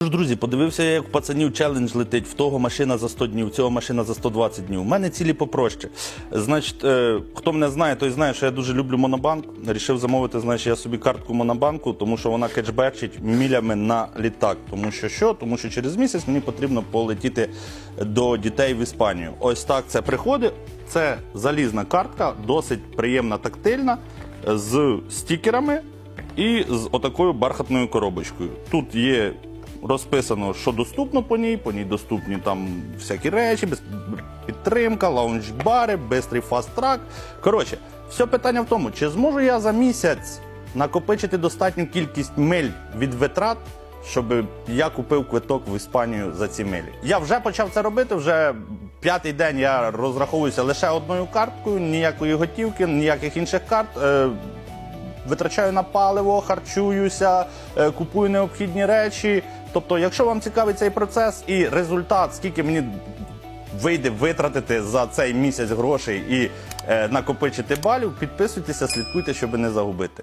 Друзі, подивився як в пацанів челендж летить, в того машина за 100 днів, в цього машина за 120 днів. У мене цілі попроще. Значить, е, хто мене знає, той знає, що я дуже люблю монобанк. Рішив замовити, значить, я собі картку монобанку, тому що вона кешбечить мілями на літак. Тому що що? Тому що через місяць мені потрібно полетіти до дітей в Іспанію. Ось так це приходить. Це залізна картка, досить приємна, тактильна, з стікерами і з отакою бархатною коробочкою. Тут є розписано, що доступно по ній. По ній доступні там всякі речі, підтримка, лаунж-бари, бистрий фаст-трак. Коротше, все питання в тому, чи зможу я за місяць накопичити достатню кількість миль від витрат, щоб я купив квиток в Іспанію за ці милі. Я вже почав це робити. Вже п'ятий день я розраховуюся лише одною карткою, ніякої готівки, ніяких інших карт. Е, витрачаю на паливо, харчуюся, е, купую необхідні речі. Тобто, якщо вам цікавий цей процес і результат, скільки мені вийде витратити за цей місяць грошей і е, накопичити балів, підписуйтеся, слідкуйте, щоб не загубити.